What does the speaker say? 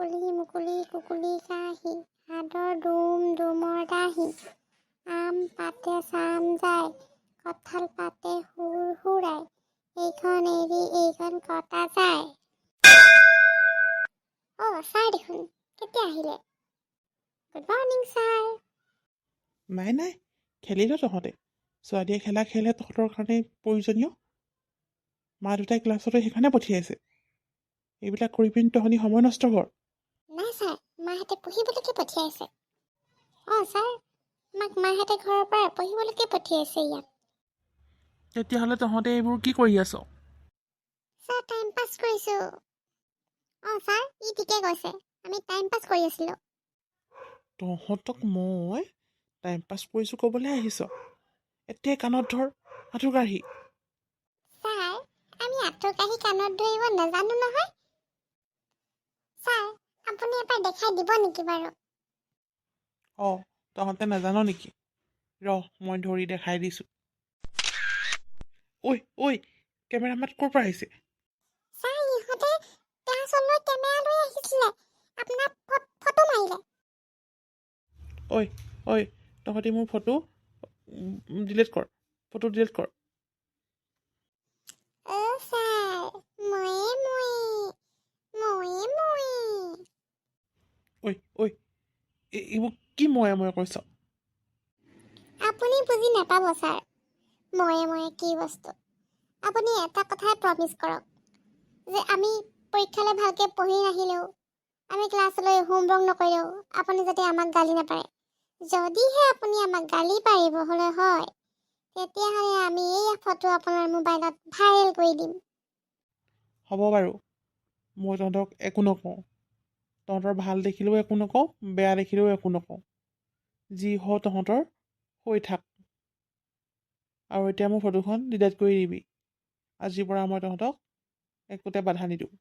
মুকলি মুকলি কুকুলি কাহি সাদৰ দুম দুমৰ দাহি আম পাতে চাম যায় কঁঠাল পাতে সুৰ সুৰাই এইখন এৰি এইখন কটা যায়। অ' ছাৰ দেখোন কেতিয়া আহিলে? Good morning sir. নাই নাই খেলিল তহঁতে। ছোৱালীয়ে খেলা খেলহে তহঁতৰ কাৰণে প্ৰয়োজনীয়। মা দেউতাই ক্লাছতে সেইকাৰণে পঠিয়াইছে। এইবিলাক কৰি পিনি তহঁতি সময় নষ্ট কৰ। মাহঁতে পঢ়িবলৈকে পঠিয়াইছে। অঁ ছাৰ মাক মাহঁতে ঘৰৰ পৰা পঢ়িবলৈকে পঠিয়াইছে ইয়াত। তেতিয়াহ'লে তহঁতে এইবোৰ কি কৰি আছ? ছাৰ টাইম পাছ কৰিছোঁ। অঁ ছাৰ ই ঠিকে কৈছে আমি টাইম পাছ কৰি আছিলোঁ। তহঁতক মই টাইম পাছ কৰিছোঁ ক'বলৈ আহিছ? এতিয়াই কাণত ধৰ আঁঠু কাঢ়ি। ছাৰ আমি আঁঠু কাঢ়ি কাণত ধৰিব নাজানো নহয়। এবাৰ দেখাই দিব নেকি বাৰু অঁ তহঁতে নাজান নেকি ৰ মই ধৰি দেখাই দিছোঁ ঐ ঐ কেমেৰামেন ক'ৰ পৰা আহিছে ছাৰ ইহঁতে ক্লাছলৈ কেমেৰা লৈ আহিছিলে আপোনাৰ ফটো মাৰিলে ঐ ঐ তহঁতি মোৰ ফটো ডিলিট কৰ ফটো ডিলিট কৰ অ' ছাৰ ময়ে ময়ে ময়ে ময়ে ঐ ঐ এই- এইবোৰ কি ময়ে ময়ে কৈছ? আপুনি বুজি নাপাব ছাৰ। ময়ে ময়ে কি বস্তু? আপুনি এটা কথাই প্ৰমিছ কৰক যে আমি পৰীক্ষালৈ ভালকৈ পঢ়ি নাহিলেও আমি ক্লাছলৈ হোমৱৰ্ক নকৰিলেও আপুনি যাতে আমাক গালি নাপাৰে যদিহে আপুনি আমাক গালি পাৰিব হ'লে হয় তেতিয়াহ'লে আমি এই ফটো আপোনাৰ মোবাইলত ভাইৰেল কৰি দিম। হ'ব বাৰু মই তহঁতক একো নকওঁ। তহঁতৰ ভাল দেখিলেও একো নকওঁ বেয়া দেখিলেও একো নকওঁ। যি হ তহঁতৰ হৈ থাক। আৰু এতিয়া মোৰ ফটোখন ডিলিট কৰি দিবি। আজিৰ পৰা মই তহঁতক একোতে বাধা নিদিওঁ।